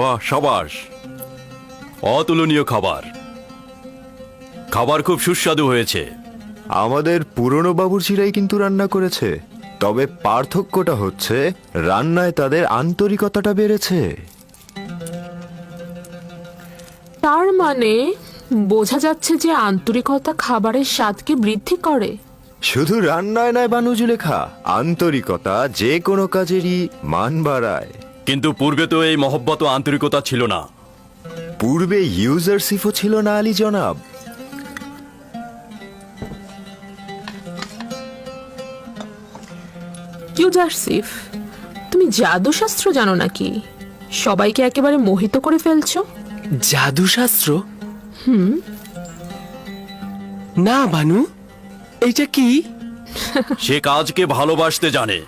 বাহ সাবাস। অতুলনীয় খাবার। খাবার খুব সুস্বাদু হয়েছে। আমাদের পুরনো বাবুর্চিরাই কিন্তু রান্না করেছে। তবে পার্থক্যটা হচ্ছে রান্নায় তাদের আন্তরিকতাটা বেড়েছে। তার মানে বোঝা যাচ্ছে যে আন্তরিকতা খাবারের স্বাদকে বৃদ্ধি করে। শুধু রান্নায় নয় বানুজুলেখা আন্তরিকতা যে কোনো কাজেরই মান বাড়ায়। কিন্তু পূর্বে তো এই মহব্বত আন্তরিকতা ছিল না। পূর্বে ইউজারশিপও ছিল না আলী জনাব। ইউজারসিফ তুমি জাদুশাস্ত্র জানো নাকি? সবাইকে একেবারে মোহিত করে ফেলছো? জাদুশাস্ত্র? হুম। না বানু এইটা কি? সে কাজকে ভালোবাসতে জানে।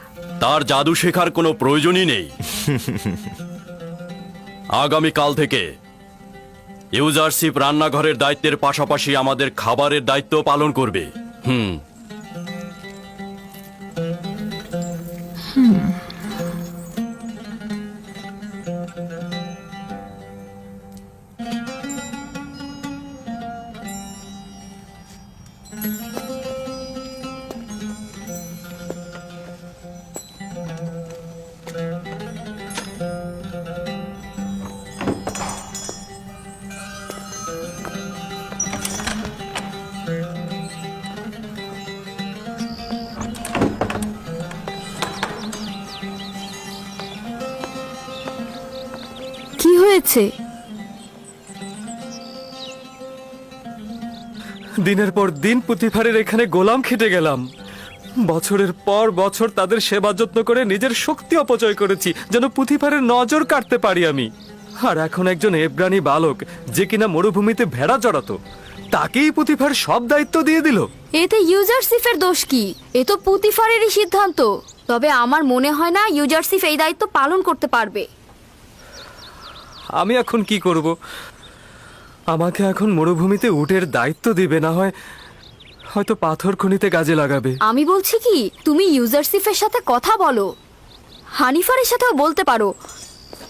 তার জাদু শেখার কোনো প্রয়োজনই নেই। আগামীকাল থেকে ইউজারশিপ রান্নাঘরের দায়িত্বের পাশাপাশি আমাদের খাবারের দায়িত্ব পালন করবে। হুম। কি দিনের পর দিন পুঁথিফারের এখানে গোলাম খেটে গেলাম। বছরের পর বছর তাদের সেবা যত্ন করে নিজের শক্তি অপচয় করেছি যেন পুঁথিফারের নজর কাটতে পারি আমি। আর এখন একজন এবরানি বালক যে কিনা মরুভূমিতে ভেড়া চড়াতো তাকেই পুঁথিফার সব দায়িত্ব দিয়ে দিল। এতে ইউজারসিফের দোষ কি? এ তো পুতিফারেরই সিদ্ধান্ত। তবে আমার মনে হয় না ইউজারসিফ এই দায়িত্ব পালন করতে পারবে। আমি এখন কি করব? আমাকে এখন মরুভূমিতে উটের দায়িত্ব দিবে না হয় হয়তো পাথর খনিতে কাজে লাগাবে। আমি বলছি কি তুমি ইউজারসিফের সাথে কথা বলো। হানিফারের সাথেও বলতে পারো।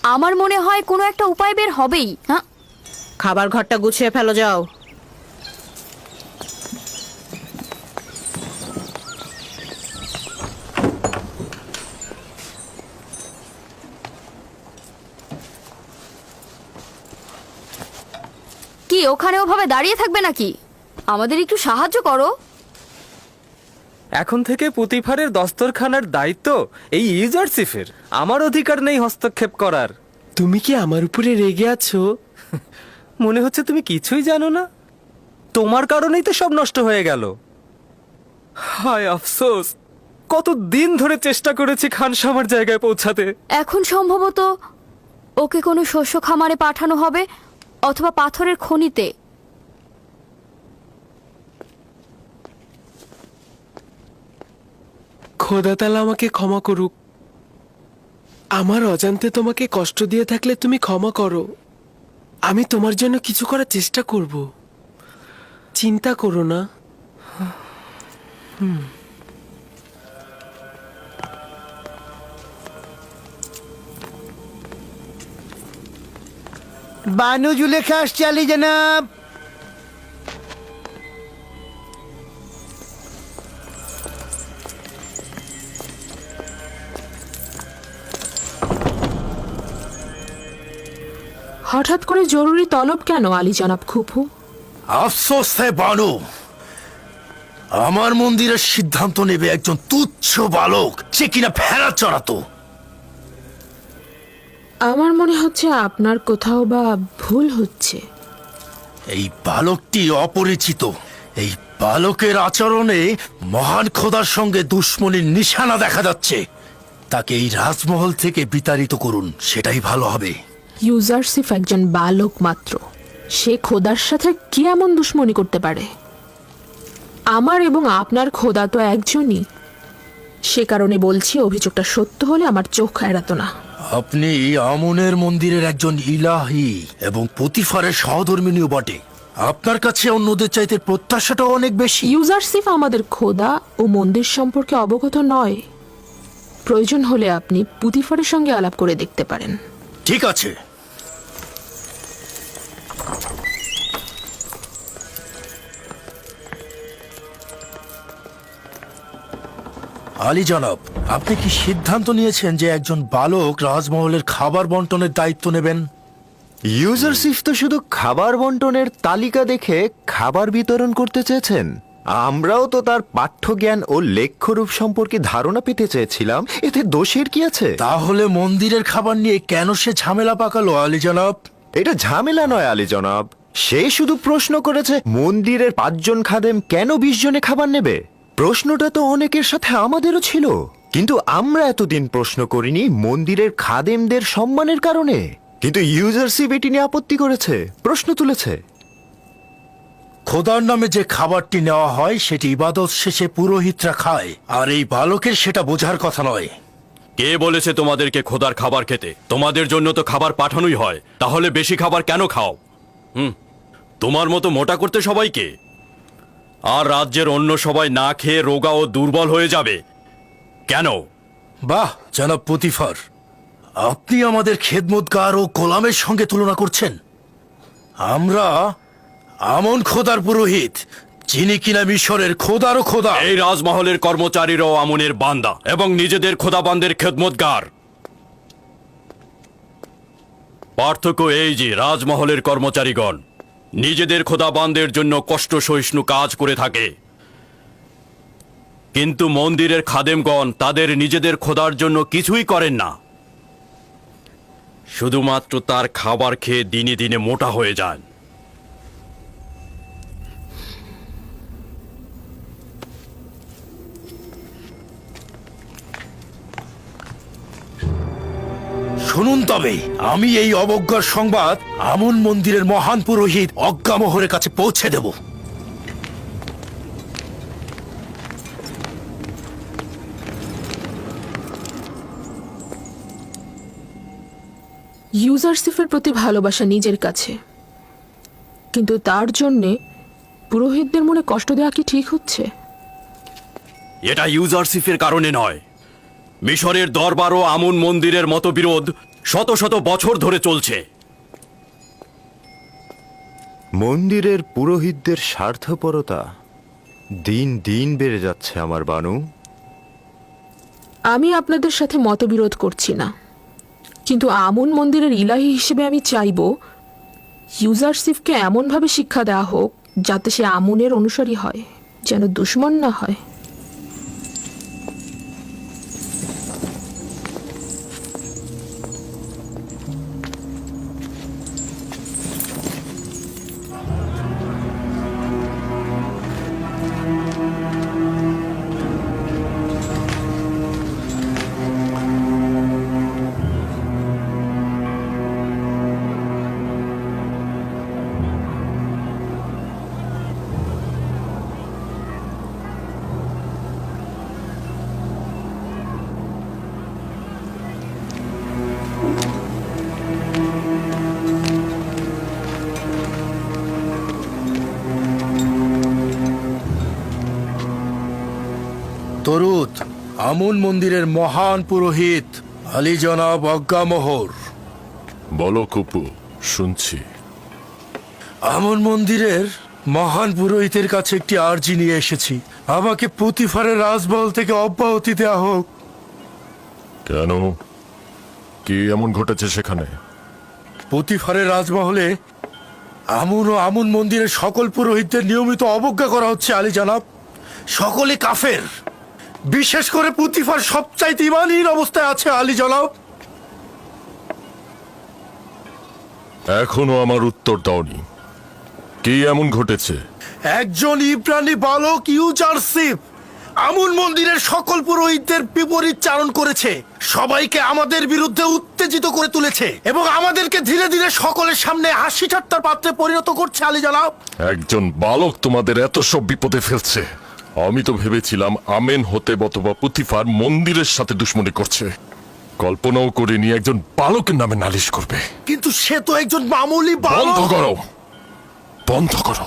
আমার মনে হয় কোনো একটা উপায় বের হবেই হ্যাঁ? খাবার ঘরটা গুছিয়ে ফেলো যাও। ওখানে ওভাবে দাঁড়িয়ে থাকবে নাকি? আমাদের একটু সাহায্য করো। এখন থেকে পুতিফারের দস্তরখানার দায়িত্ব এই ইউজারসিফের আমার অধিকার নেই হস্তক্ষেপ করার। তুমি কি আমার উপরে রেগে আছো? মনে হচ্ছে তুমি কিছুই জানো না। তোমার কারণেই তো সব নষ্ট হয়ে গেল। হায় আফসোস কত দিন ধরে চেষ্টা করেছি খান খানসামার জায়গায় পৌঁছাতে। এখন সম্ভবত ওকে কোনো শস্য খামারে পাঠানো হবে অথবা পাথরের খনিতে। খোদা তালা আমাকে ক্ষমা করুক। আমার অজান্তে তোমাকে কষ্ট দিয়ে থাকলে তুমি ক্ষমা করো। আমি তোমার জন্য কিছু করার চেষ্টা করব। চিন্তা করো না। বানু জুলেখা আসছে আলী জনাব। হঠাৎ করে জরুরি তলব কেন আলী জনাব খুফু আফসোস হে বানু। আমার মন্দিরের সিদ্ধান্ত নেবে একজন তুচ্ছ বালক যে কিনা ভেড়া চড়াতো। আমার মনে হচ্ছে আপনার কোথাও বা ভুল হচ্ছে। এই বালকটি অপরিচিত। এই বালকের আচরণে মহান খোদার সঙ্গে দুশ্মনীর নিশানা দেখা যাচ্ছে। তাকে এই রাজমহল থেকে বিতাড়িত করুন সেটাই ভালো হবে। ইউজারসিফ একজন বালক মাত্র। সে খোদার সাথে কি এমন দুশ্মনী করতে পারে? আমার এবং আপনার খোদা তো একজনই। সে কারণে বলছি অভিযোগটা সত্য হলে আমার চোখ এড়াতো না। আপনি আমনের মন্দিরের একজন ইলাহি এবং প্রতিফারের সহধর্মিনীও বটে। আপনার কাছে অন্যদের চাইতে প্রত্যাশাটাও অনেক বেশি। ইউজারসিফ আমাদের খোদা ও মন্দির সম্পর্কে অবগত নয়। প্রয়োজন হলে আপনি পুতিফারের সঙ্গে আলাপ করে দেখতে পারেন। ঠিক আছে। আলী জনাব আপনি কি সিদ্ধান্ত নিয়েছেন যে একজন বালক রাজমহলের খাবার বন্টনের দায়িত্ব নেবেন? ইউজারশিপ তো শুধু খাবার বন্টনের তালিকা দেখে খাবার বিতরণ করতে চেয়েছেন। আমরাও তো তার পাঠ্যজ্ঞান ও লেখ্যরূপ সম্পর্কে ধারণা পেতে চেয়েছিলাম। এতে দোষের কি আছে? তাহলে মন্দিরের খাবার নিয়ে কেন সে ঝামেলা পাকালো আলী জনাব? এটা ঝামেলা নয় আলী জনাব। সে শুধু প্রশ্ন করেছে মন্দিরের পাঁচজন খাদেম কেন বিশ জনে খাবার নেবে? প্রশ্নটা তো অনেকের সাথে আমাদেরও ছিল। কিন্তু আমরা এতদিন প্রশ্ন করিনি মন্দিরের খাদেমদের সম্মানের কারণে। কিন্তু ইউজারশিপ এটি নিয়ে আপত্তি করেছে প্রশ্ন তুলেছে। খোদার নামে যে খাবারটি নেওয়া হয় সেটি ইবাদত শেষে পুরোহিতরা খায়। আর এই বালকের সেটা বোঝার কথা নয়। কে বলেছে তোমাদেরকে খোদার খাবার খেতে? তোমাদের জন্য তো খাবার পাঠানোই হয়। তাহলে বেশি খাবার কেন খাও? হুম। তোমার মতো মোটা করতে সবাইকে? আর রাজ্যের অন্য সবাই না খেয়ে রোগা ও দুর্বল হয়ে যাবে। কেন? বাহ জনাব পুতিফার। আপনি আমাদের খেদমতগার ও গোলামের সঙ্গে তুলনা করছেন। আমরা আমন খোদার পুরোহিত যিনি কিনা মিশরের খোদারও খোদা। এই রাজমহলের কর্মচারীরাও আমনের বান্দা এবং নিজেদের খোদাবান্দের খেদমতগার। পার্থক্য এই যে রাজমহলের কর্মচারীগণ। নিজেদের খোদাবানদের জন্য কষ্ট সহিষ্ণু কাজ করে থাকে। কিন্তু মন্দিরের খাদেমগণ তাদের নিজেদের খোদার জন্য কিছুই করেন না। শুধুমাত্র তার খাবার খেয়ে দিনে দিনে মোটা হয়ে যান। শুনুন তবে আমি এই অবজ্ঞার সংবাদ আমন মন্দিরের মহান পুরোহিত অজ্ঞামোহরের কাছে পৌঁছে দেব। ইউজারশিপের প্রতি ভালোবাসা নিজের কাছে। কিন্তু তার জন্যে পুরোহিতদের মনে কষ্ট দেওয়া কি ঠিক হচ্ছে? এটা ইউজারশিপের কারণে নয়। মিশরের দরবার ও আমুন মন্দিরের মতো বিরোধ শত শত বছর ধরে চলছে। মন্দিরের পুরোহিতদের স্বার্থপরতা দিন দিন বেড়ে যাচ্ছে আমার বানু। আমি আপনাদের সাথে মতবিরোধ করছি না। কিন্তু আমন মন্দিরের ইলাহি হিসেবে আমি চাইব ইউজারশিপকে এমনভাবে শিক্ষা দেওয়া হোক যাতে সে আমনের অনুসারী হয় যেন দুশ্মন না হয়। তরুত আমুন মন্দিরের মহান পুরোহিত আলী জনাব অজ্ঞামোহর বলো কুপু শুনছি। আমন মন্দিরের মহান পুরোহিতের কাছে একটি আর্জি নিয়ে এসেছি। আমাকে পুতিফারের রাজমহল থেকে অব্যাহতি দেওয়া হোক। কেন? কি এমন ঘটেছে সেখানে? পুতিফারের রাজমহলে আমুন ও আমন মন্দিরের সকল পুরোহিতদের নিয়মিত অবজ্ঞা করা হচ্ছে আলী জানাব। সকলে কাফের। বিশেষ করে পুতিফার সবচাইতে ইমানহীন অবস্থায় আছে আলী জনাব এখনও আমার উত্তর দাওনি। কি এমন ঘটেছে? একজন ইব্রানি বালক ইউজারশিপ আমুন মন্দিরের সকল পুরোহিতদের বিপরীত চারণ করেছে। সবাইকে আমাদের বিরুদ্ধে উত্তেজিত করে তুলেছে এবং আমাদেরকে ধীরে ধীরে সকলের সামনে হাসি ঠাট্টার পাত্রে পরিণত করছে আলী জনাব একজন বালক তোমাদের এত সব বিপদে ফেলছে। আমি তো ভেবেছিলাম আমেন হতে অথবা পুতিফার মন্দিরের সাথে দুশ্মনী করছে। কল্পনাও করিনি একজন বালকের নামে নালিশ করবে। কিন্তু সে তো একজন মামুলি বন্ধ করো। বন্ধ করো।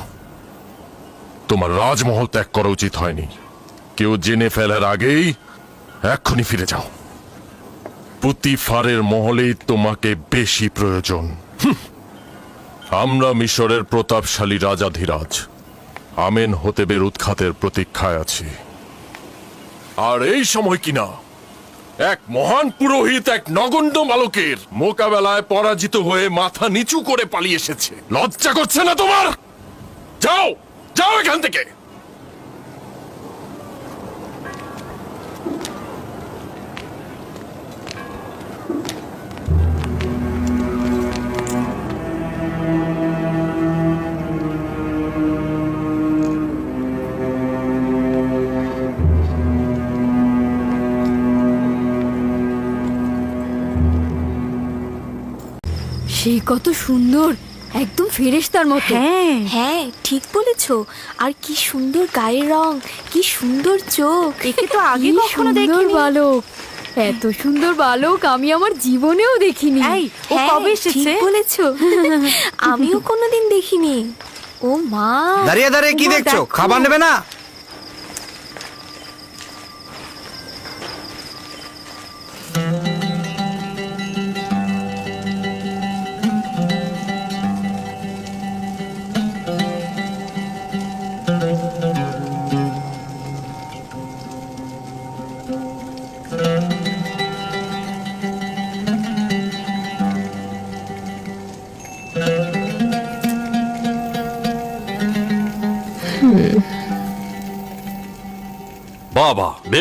তোমার রাজমহল ত্যাগ করা উচিত হয়নি। কেউ জেনে ফেলার আগেই এক্ষুনি ফিরে যাও। পুতিফারের মহলেই তোমাকে বেশি প্রয়োজন। আমরা মিশরের প্রতাপশালী রাজাধিরাজ আমেন হতেবের উৎখাতের প্রতীক্ষায় আছি। আর এই সময় কিনা এক মহান পুরোহিত এক নগণ্ড মালকের মোকাবেলায় পরাজিত হয়ে মাথা নিচু করে পালিয়ে এসেছে। লজ্জা করছে না তোমার? যাও যাও এখান থেকে। কত সুন্দর একদম ফেরেশতার মতো। হ্যাঁ। হ্যাঁ ঠিক বলেছ। আর কি সুন্দর গায়ের রং কি সুন্দর চোখ। একে তো আগে কখনো দেখিনি। বালক। এত সুন্দর বালক আমি আমার জীবনেও দেখিনি। এই ও হ্যাঁ, কবে এসেছে? ঠিক বলেছ। আমিও কোনোদিন দেখিনি। ও মা। দাঁড়িয়ে দাঁড়িয়ে কি দেখছ? খাবার নেবে না?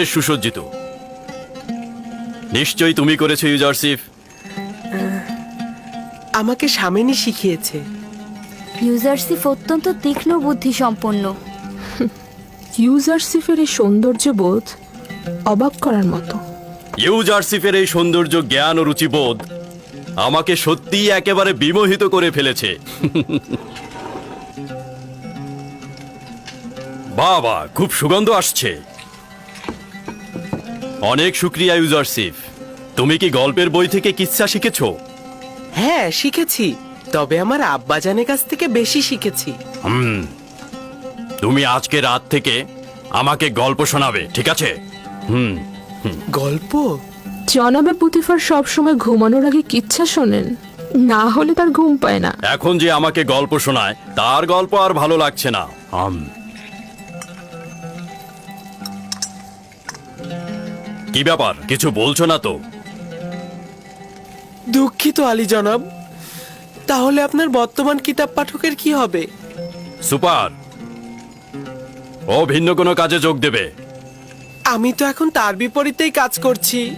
বেশ সুসজ্জিত। নিশ্চয়ই তুমি করেছ ইউজারসিফ। আমাকে সামেনি শিখিয়েছে। ইউজারসিফ অত্যন্ত তীক্ষ্ণ বুদ্ধি সম্পন্ন। ইউজারসিফের এই সৌন্দর্য বোধ অবাক করার মতো। ইউজারসিফের এই সৌন্দর্য জ্ঞান ও রুচিবোধ আমাকে সত্যিই একেবারে বিমোহিত করে ফেলেছে। বাবা খুব সুগন্ধ আসছে। অনেক শুক্রিয়া ইউজারসিফ তুমি কি গল্পের বই থেকে কিচ্ছা শিখেছো? হ্যাঁ শিখেছি। তবে আমার আব্বা আব্বাজানের কাছ থেকে বেশি শিখেছি। হুম। তুমি আজকে রাত থেকে আমাকে গল্প শোনাবে ঠিক আছে? হুম। গল্প? জনাবে পুতিফার সবসময় ঘুমানোর আগে কিচ্ছা শোনেন। না হলে তার ঘুম পায় না। এখন যে আমাকে গল্প শোনায় তার গল্প আর ভালো লাগছে না। আম। কি ব্যাপার? কিছু বলছো না তো। দুঃখিত আলী জনাব। তাহলে আপনার বর্তমান কিতাব পাঠকের কি হবে? সুপার। ও ভিন্ন কোনো কাজে যোগ দেবে। আমি তো এখন তার বিপরীতেই কাজ করছি।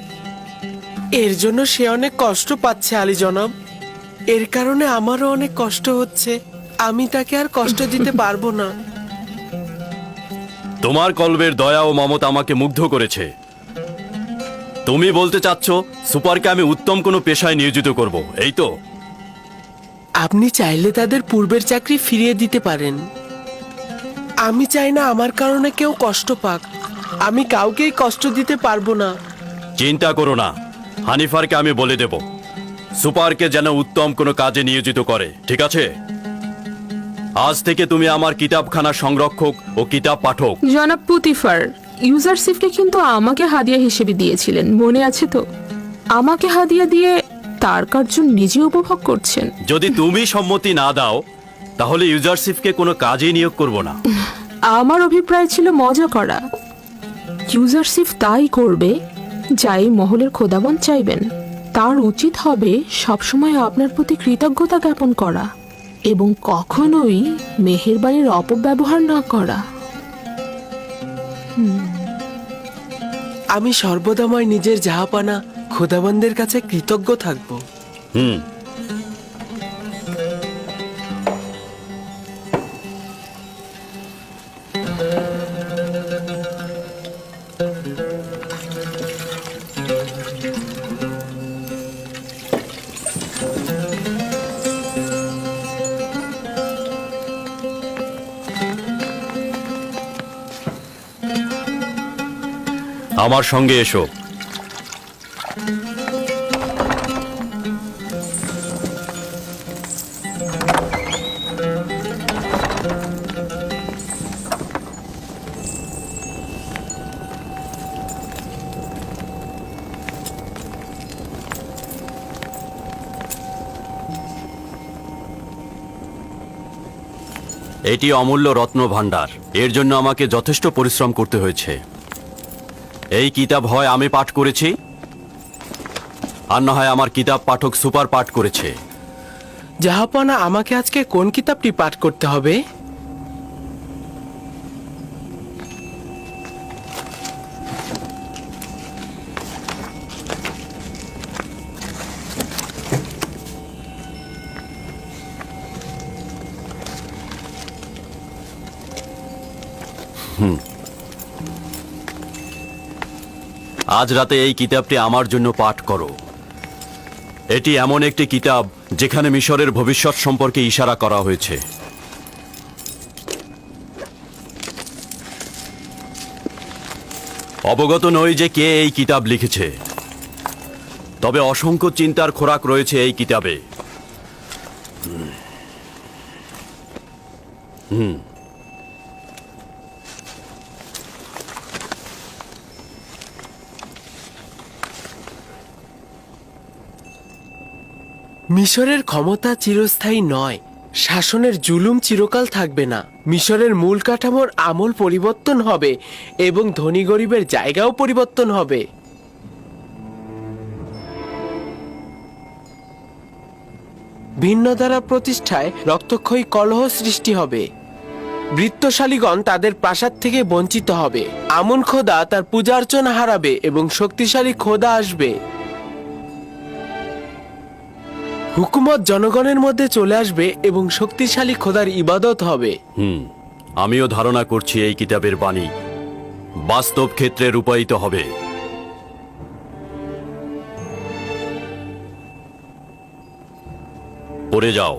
এর জন্য সে অনেক কষ্ট পাচ্ছে আলী জনাব। এর কারণে আমারও অনেক কষ্ট হচ্ছে। আমি তাকে আর কষ্ট দিতে পারব না। তোমার কলবের দয়া ও মমতা আমাকে মুগ্ধ করেছে। তুমি বলতে চাচ্ছ সুপারকে আমি উত্তম কোনো পেশায় নিয়োজিত করব এই তো? আপনি চাইলে তাদের পূর্বের চাকরি ফিরিয়ে দিতে পারেন। আমি চাই না আমার কারণে কেউ কষ্ট পাক। আমি কাউকেই কষ্ট দিতে পারব না। চিন্তা করো না। হানিফারকে আমি বলে দেব। সুপারকে যেন উত্তম কোনো কাজে নিয়োজিত করে ঠিক আছে? আজ থেকে তুমি আমার কিতাবখানা সংরক্ষক ও কিতাব পাঠক। জনাব পুতিফার ইউজারসিফকে কিন্তু আমাকে হাদিয়া হিসেবে দিয়েছিলেন মনে আছে তো? আমাকে হাদিয়া দিয়ে তার কার্য নিজে উপভোগ করছেন। যদি তুমি সম্মতি না দাও তাহলে ইউজারশিপকে কোনো কাজেই নিয়োগ করব না। আমার অভিপ্রায় ছিল মজা করা। ইউজারসিফ তাই করবে যাই মহলের খোদাবন চাইবেন। তার উচিত হবে সবসময় আপনার প্রতি কৃতজ্ঞতা জ্ঞাপন করা এবং কখনোই মেহেরবানির অপব্যবহার না করা। আমি সর্বদাময় নিজের জাহাপানা খোদাবন্দের কাছে কৃতজ্ঞ থাকব। হুম। আমার সঙ্গে এসো। এটি অমূল্য রত্ন ভাণ্ডার। এর জন্য আমাকে যথেষ্ট পরিশ্রম করতে হয়েছে। এই কিতাব হয় আমি পাঠ করেছি আর না হয় আমার কিতাব পাঠক সুপার পাঠ করেছে। জাহাপনা আমাকে আজকে কোন কিতাবটি পাঠ করতে হবে? আজ রাতে এই কিতাবটি আমার জন্য পাঠ করো। এটি এমন একটি কিতাব যেখানে মিশরের ভবিষ্যৎ সম্পর্কে ইশারা করা হয়েছে। অবগত নই যে কে এই কিতাব লিখেছে। তবে অসংখ্য চিন্তার খোরাক রয়েছে এই কিতাবে। হুম। মিশরের ক্ষমতা চিরস্থায়ী নয়। শাসনের জুলুম চিরকাল থাকবে না। মিশরের মূল কাঠামোর আমল পরিবর্তন হবে এবং ধনী গরিবের জায়গাও পরিবর্তন হবে। ভিন্ন দ্বারা প্রতিষ্ঠায় রক্তক্ষয়ী কলহ সৃষ্টি হবে। বৃত্তশালীগণ তাদের প্রাসাদ থেকে বঞ্চিত হবে। আমন খোদা তার পূজা অর্চনা হারাবে এবং শক্তিশালী খোদা আসবে। হুকুমত জনগণের মধ্যে চলে আসবে এবং শক্তিশালী খোদার ইবাদত হবে। হুম আমিও ধারণা করছি এই কিতাবের বাণী বাস্তব ক্ষেত্রে রূপায়িত হবে। পড়ে যাও।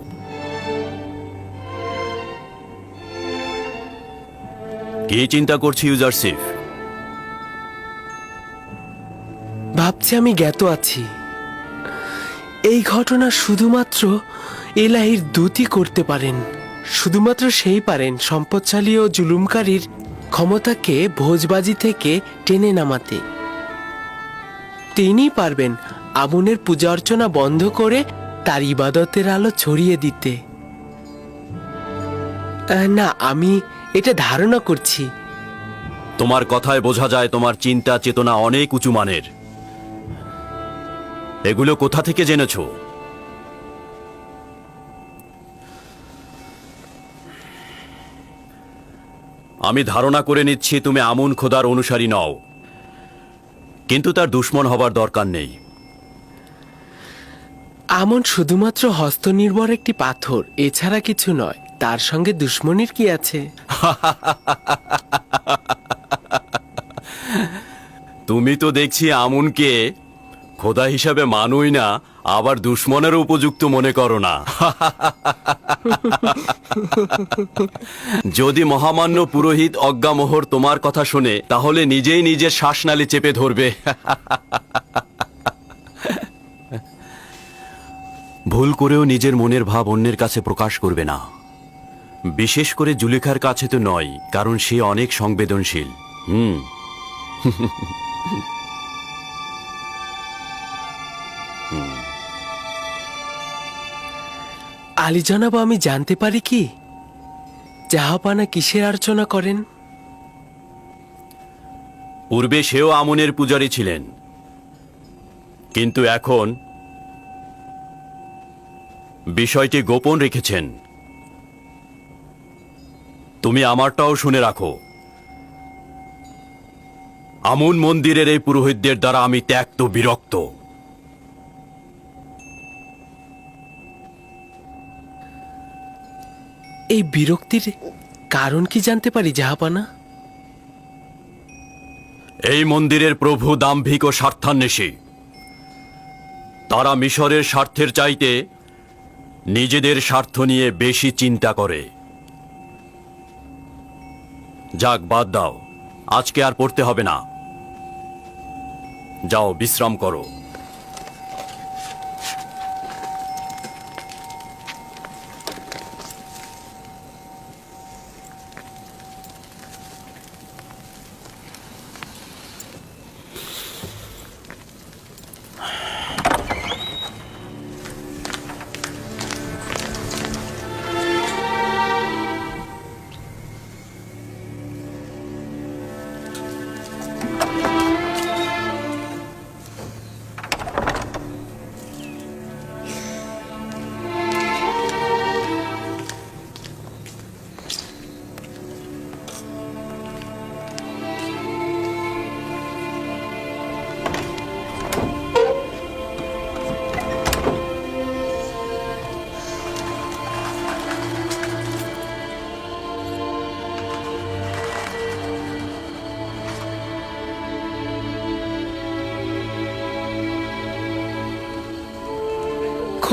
কি চিন্তা করছি ইউজারশিপ ভাবছি আমি জ্ঞাত আছি। এই ঘটনা শুধুমাত্র এলাহির দূতই করতে পারেন। শুধুমাত্র সেই পারেন, সম্পদশালী ও জুলুমকারীর ক্ষমতাকে ভোজবাজি থেকে টেনে নামাতে। তিনি পারবেন আগুনের পূজা অর্চনা বন্ধ করে তার ইবাদতের আলো ছড়িয়ে দিতে। না, আমি এটা ধারণা করছি। তোমার কথায় বোঝা যায় তোমার চিন্তা চেতনা অনেক উঁচু মানের। এগুলো কোথা থেকে জেনেছো? আমি ধারণা করে নিচ্ছি তুমি আমুন খোদার অনুসারী নও। কিন্তু তার দুশ্মন হবার দরকার নেই। আমন শুধুমাত্র হস্তনির্ভর একটি পাথর এছাড়া কিছু নয়। তার সঙ্গে দুশ্মনির কি আছে? তুমি তো দেখছি আমুনকে খোদা হিসাবে মানুই না, আবার দুশ্মনের উপযুক্ত মনে করো না। যদি মহামান্য পুরোহিত অজ্ঞামোহর তোমার কথা শুনে, তাহলে নিজেই নিজের শ্বাসনালী চেপে ধরবে। ভুল করেও নিজের মনের ভাব অন্যের কাছে প্রকাশ করবে না। বিশেষ করে জুলেখার কাছে তো নয়, কারণ সে অনেক সংবেদনশীল। হুম। আলী জনাব আমি জানতে পারি কি? জাহাপানা কিসের আর্চনা করেন? পূর্বে সেও আমনের পূজারী ছিলেন। কিন্তু এখন বিষয়টি গোপন রেখেছেন। তুমি আমারটাও শুনে রাখো। আমন মন্দিরের এই পুরোহিতদের দ্বারা আমি ত্যাক্ত বিরক্ত। এই বিরক্তির কারণ কি জানতে পারি, জাহাপানা? এই মন্দিরের প্রভু দাম্ভিক ও স্বার্থান্বেষী। তারা মিশরের স্বার্থের চাইতে নিজেদের স্বার্থ নিয়ে বেশি চিন্তা করে। যাক, বাদ দাও। আজকে আর পড়তে হবে না। যাও, বিশ্রাম করো।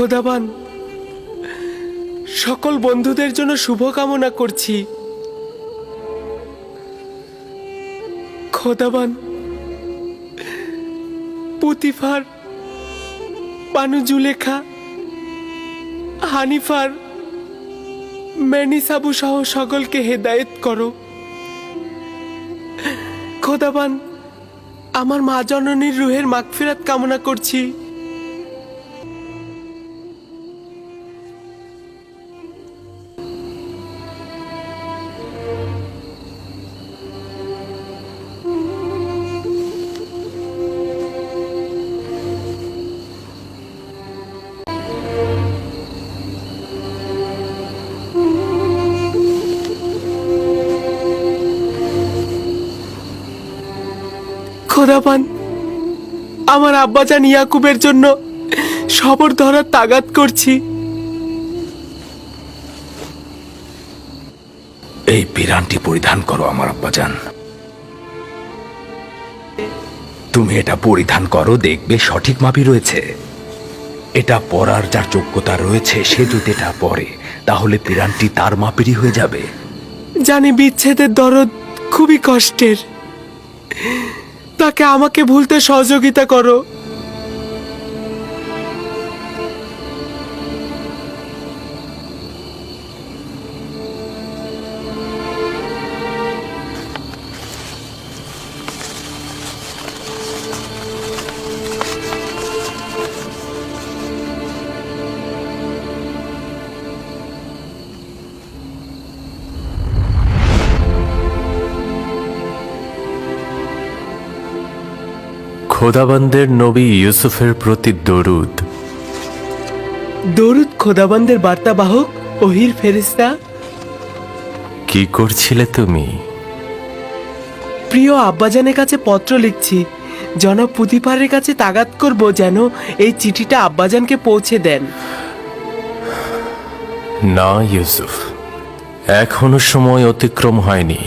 খোদাবান সকল বন্ধুদের জন্য শুভকামনা করছি। খোদাবান, পুতিফার পানু জুলেখা হানিফার, ম্যানিসাবু সহ সকলকে হেদায়েত করো। খোদাবান, আমার মা জননীর রুহের মাগফিরাত কামনা করছি। খোদাবান আমার আব্বাজান ইয়াকুবের জন্য সবর ধরার তাগাত করছি। এই পিরানটি পরিধান করো আমার আব্বাজান। তুমি এটা পরিধান করো দেখবে সঠিক মাপি রয়েছে। এটা পরার যার যোগ্যতা রয়েছে সে যদি এটা পরে তাহলে পিরানটি তার মাপেরই হয়ে যাবে। জানি বিচ্ছেদের দরদ খুবই কষ্টের। তাকে আমাকে ভুলতে সহযোগিতা করো। খোদাবন্দের নবী ইউসুফের প্রতি দরুদ। দরুদ খোদাবানদের বার্তাবাহক ওহির ফেরিস্তা কি করছিলে তুমি? প্রিয় আব্বাজানের কাছে পত্র লিখছি। জনাব পুতিপারের কাছে তাগাত করব যেন এই চিঠিটা আব্বাজানকে পৌঁছে দেন। না ইউসুফ এখনও সময় অতিক্রম হয়নি।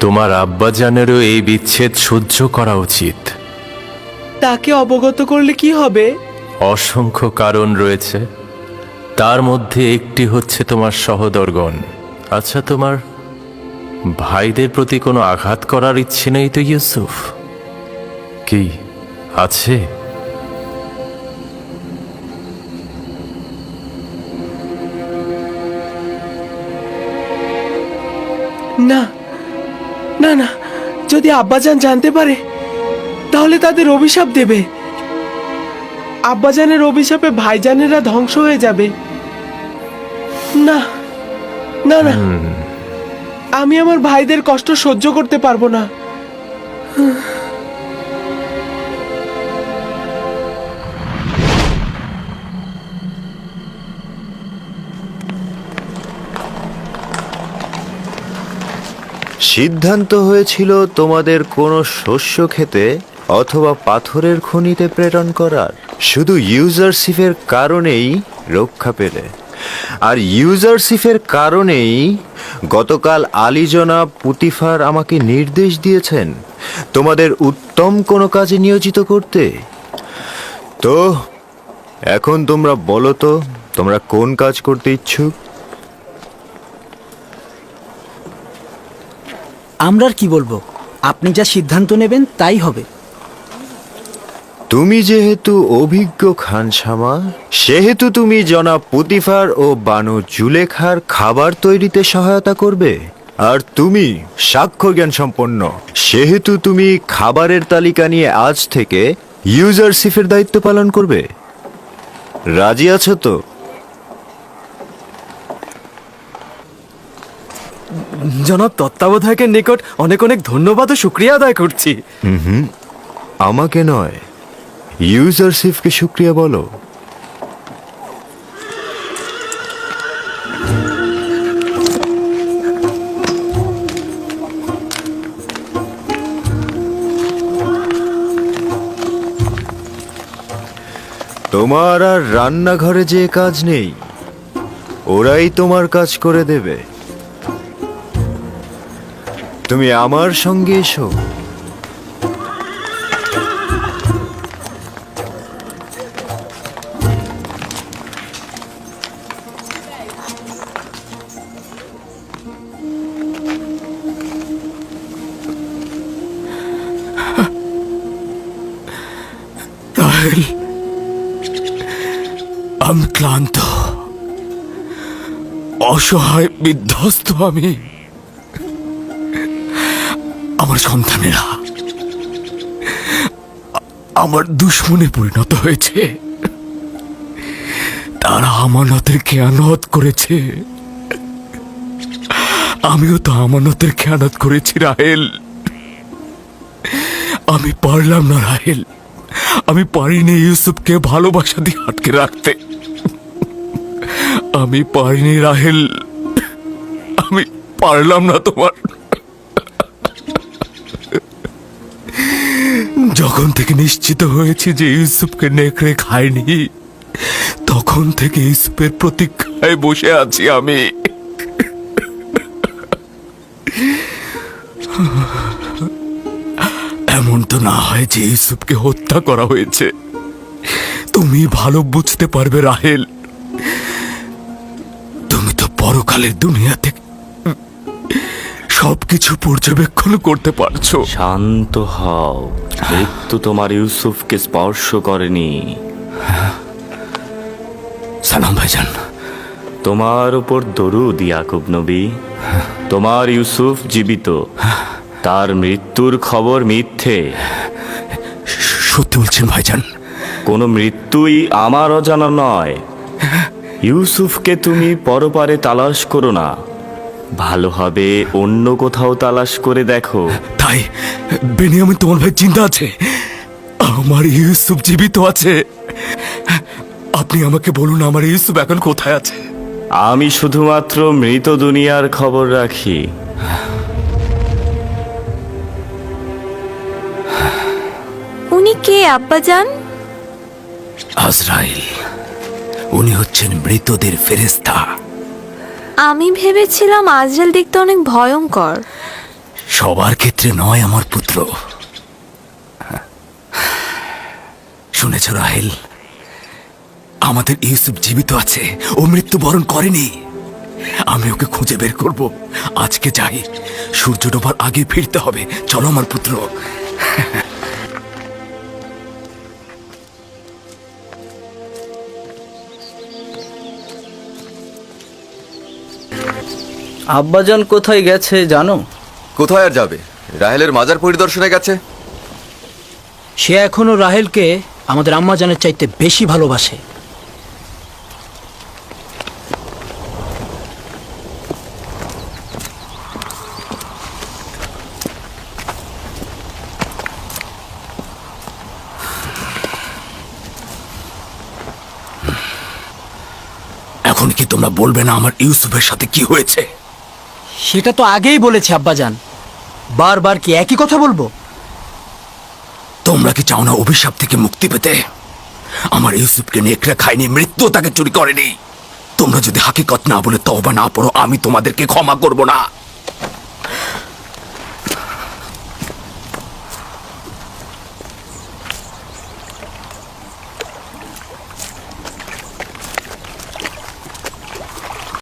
তোমার আব্বাজানেরও এই বিচ্ছেদ সহ্য করা উচিত। তাকে অবগত করলে কি হবে? অসংখ্য কারণ রয়েছে। তার মধ্যে একটি হচ্ছে তোমার সহদরগণ। আচ্ছা তোমার ভাইদের প্রতি কোনো আঘাত করার ইচ্ছে নেই তো ইউসুফ? কি আছে? না না না যদি আব্বাজান জানতে পারে। তাহলে তাদের অভিশাপ দেবে। আব্বাজানের অভিশাপে ভাইজানেরা ধ্বংস হয়ে যাবে। না না না। আমি আমার ভাইদের কষ্ট সহ্য করতে পারব না। সিদ্ধান্ত হয়েছিল তোমাদের কোনো শস্য খেতে অথবা পাথরের খনিতে প্রেরণ করার। শুধু ইউজারশিপের কারণেই রক্ষা পেলে। আর ইউজারশিপের কারণেই গতকাল আলী জনাব পুতিফার আমাকে নির্দেশ দিয়েছেন, তোমাদের উত্তম কোনো কাজে নিয়োজিত করতে। তো, এখন তোমরা বলো তো, তোমরা কোন কাজ করতে ইচ্ছুক? আমরা আর কি বলব? আপনি যা সিদ্ধান্ত নেবেন তাই হবে। তুমি যেহেতু অভিজ্ঞ খানসামা সেহেতু তুমি জনাব পুতিফার ও বানু জুলেখার খাবার তৈরিতে সহায়তা করবে। আর তুমি সাক্ষ্য জ্ঞান সম্পন্ন সেহেতু তুমি খাবারের তালিকা নিয়ে আজ থেকে ইউজারশিপের দায়িত্ব পালন করবে। রাজি আছো তো? জনাব তত্ত্বাবধায়কের নিকট অনেক অনেক ধন্যবাদ ও শুক্রিয়া আদায় করছি। আমাকে নয়। ইউজারশিপকে শুক্রিয়া বলো। তোমার আর রান্নাঘরে যে কাজ নেই, ওরাই তোমার কাজ করে দেবে। তুমি আমার সঙ্গে এসো। ক্লান্ত। অসহায় বিধ্বস্ত আমি। আমার সন্তানেরা, আমার দুশ্মনে পরিণত হয়েছে। তারা আমানতের খেয়ানত করেছে। আমিও তো আমানতের খেয়ানত করেছি, রাহেল। আমি পারলাম না, রাহেল। আমি পারিনি ইউসুফকে ভালোবাসা দিয়ে আটকে রাখতে। আমি পারিনি, রাহেল। আমি পারলাম না তোমার। যখন থেকে নিশ্চিত হয়েছি যে ইউসুফকে নেকড়ে খায়নি, তখন থেকে ইউসুফের প্রতীক্ষায় বসে আছি আমি। এমন তো না হয় যে ইউসুফকে হত্যা করা হয়েছে। তুমি ভালো বুঝতে পারবে, রাহেল। তো পরকালের দুনিয়া থেকে। সবকিছু পর্যবেক্ষণ করতে পারছ। শান্ত হও। মৃত্যু তোমার ইউসুফকে স্পর্শ করেনি। সালাম ভাইজান। তোমার উপর দরুদ ইয়াকুব নবী। তোমার ইউসুফ জীবিত। তার মৃত্যুর খবর মিথ্যে। সত্যি বলছেন ভাইজান। কোনো মৃত্যুই আমার অজানা নয়। ইউসুফকে তুমি পরপারে তালাশ করো না। ভালো হবে অন্য কোথাও তালাশ করে দেখো। তাই বেনিয়ামিন তোমার ভাই চিন্তা আছে। আমার ইউসুফ জীবিত আছে। আপনি আমাকে বলুন আমার ইউসুফ এখন কোথায় আছে? আমি শুধুমাত্র মৃত দুনিয়ার খবর রাখি। উনি কে আব্বাজান? আজরাইল। উনি হচ্ছেন মৃতদের ফেরেস্তা আমি ভেবেছিলাম আজরাল দেখতে অনেক ভয়ঙ্কর। সবার ক্ষেত্রে নয় আমার পুত্র। শুনেছ রাহেল আমাদের ইউসুফ জীবিত আছে ও মৃত্যুবরণ করেনি। আমি ওকে খুঁজে বের করব। আজকে যাই সূর্য ডোবার আগে ফিরতে হবে। চলো আমার পুত্র। আব্বাজান কোথায় গেছে জানো? কোথায় আর যাবে? রাহেলের মাজার পরিদর্শনে গেছে? সে এখনও রাহেলকে আমাদের আম্মাজানের চাইতে বেশি ভালোবাসে। এখন কি তোমরা বলবে না আমার ইউসুফের সাথে কি হয়েছে? সেটা তো আগেই বলেছি আব্বাজান। বারবার কি একই কথা বলব? তোমরা কি চাও না অভিশাপ থেকে মুক্তি পেতে? আমার ইউসুফকে নেকড়ে খায়নি মৃত্যু তাকে চুরি করেনি। তোমরা যদি হাকিকত না বলে তবা না পড়ো, আমি তোমাদেরকে ক্ষমা করব না।